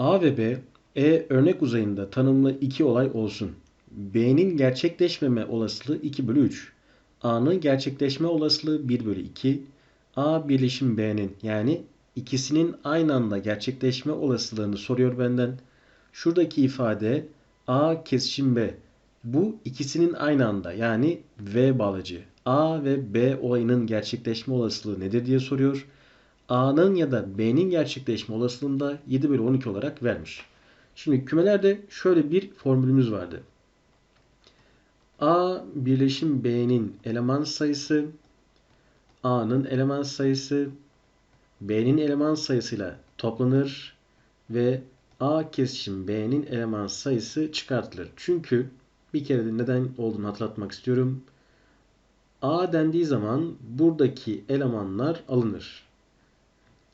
A ve B, E örnek uzayında tanımlı iki olay olsun. B'nin gerçekleşmeme olasılığı 2 bölü 3. A'nın gerçekleşme olasılığı 1 bölü 2. A birleşim B'nin yani ikisinin aynı anda gerçekleşme olasılığını soruyor benden. Şuradaki ifade A kesişim B. Bu ikisinin aynı anda yani V bağlacı. A ve B olayının gerçekleşme olasılığı nedir diye soruyor. A'nın ya da B'nin gerçekleşme olasılığını da 7 bölü 12 olarak vermiş. Şimdi kümelerde şöyle bir formülümüz vardı. A birleşim B'nin eleman sayısı A'nın eleman sayısı B'nin eleman sayısıyla toplanır ve A kesişim B'nin eleman sayısı çıkartılır. Çünkü bir kere de neden olduğunu hatırlatmak istiyorum. A dendiği zaman buradaki elemanlar alınır.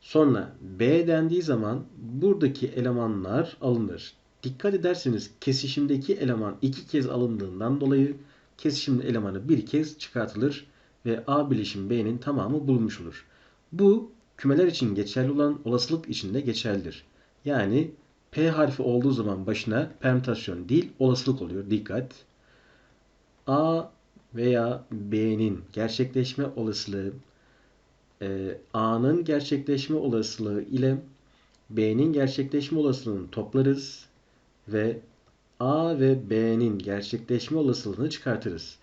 Sonra B dendiği zaman buradaki elemanlar alınır. Dikkat ederseniz kesişimdeki eleman iki kez alındığından dolayı kesişimin elemanı bir kez çıkartılır ve A bileşim B'nin tamamı bulunmuş olur. Bu kümeler için geçerli olan olasılık için de geçerlidir. Yani P harfi olduğu zaman başına permütasyon değil olasılık oluyor. Dikkat. A veya B'nin gerçekleşme olasılığı e, A'nın gerçekleşme olasılığı ile B'nin gerçekleşme olasılığını toplarız ve A ve B'nin gerçekleşme olasılığını çıkartırız.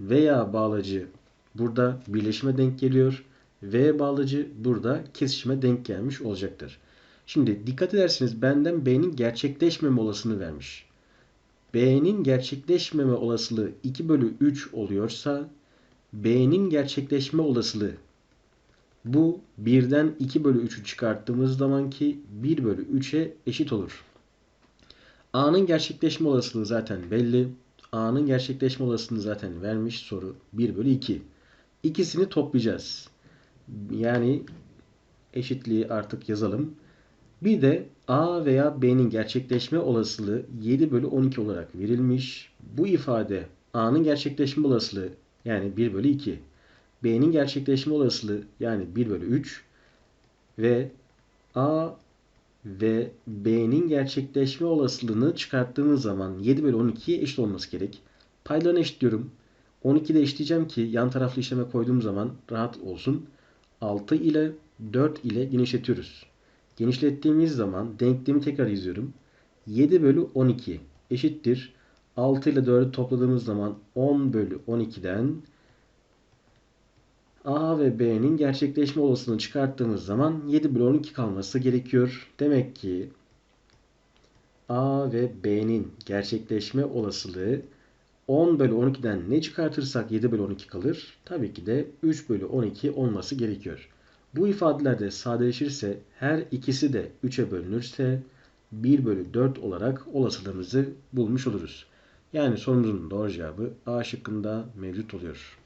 Veya bağlacı burada birleşime denk geliyor. V bağlacı burada kesişime denk gelmiş olacaktır. Şimdi dikkat ederseniz benden B'nin gerçekleşmeme olasılığını vermiş. B'nin gerçekleşmeme olasılığı 2 bölü 3 oluyorsa B'nin gerçekleşme olasılığı bu 1'den 2 bölü 3'ü çıkarttığımız zaman ki 1 bölü 3'e eşit olur. A'nın gerçekleşme olasılığı zaten belli. A'nın gerçekleşme olasılığını zaten vermiş soru 1 bölü 2. İkisini toplayacağız. Yani eşitliği artık yazalım. Bir de A veya B'nin gerçekleşme olasılığı 7 bölü 12 olarak verilmiş. Bu ifade A'nın gerçekleşme olasılığı yani 1 bölü 2. B'nin gerçekleşme olasılığı yani 1 bölü 3 ve A ve B'nin gerçekleşme olasılığını çıkarttığımız zaman 7 bölü 12'ye eşit olması gerek. Paylarını eşitliyorum. 12'de eşitleyeceğim ki yan taraflı işleme koyduğum zaman rahat olsun. 6 ile 4 ile genişletiyoruz. Genişlettiğimiz zaman denklemi tekrar yazıyorum. 7 bölü 12 eşittir. 6 ile 4'ü topladığımız zaman 10 bölü 12'den A ve B'nin gerçekleşme olasılığını çıkarttığımız zaman 7 bölü 12 kalması gerekiyor. Demek ki A ve B'nin gerçekleşme olasılığı 10 bölü 12'den ne çıkartırsak 7 bölü 12 kalır. Tabii ki de 3 bölü 12 olması gerekiyor. Bu ifadelerde sadeleşirse her ikisi de 3'e bölünürse 1 bölü 4 olarak olasılığımızı bulmuş oluruz. Yani sorumuzun doğru cevabı A şıkkında mevcut oluyor.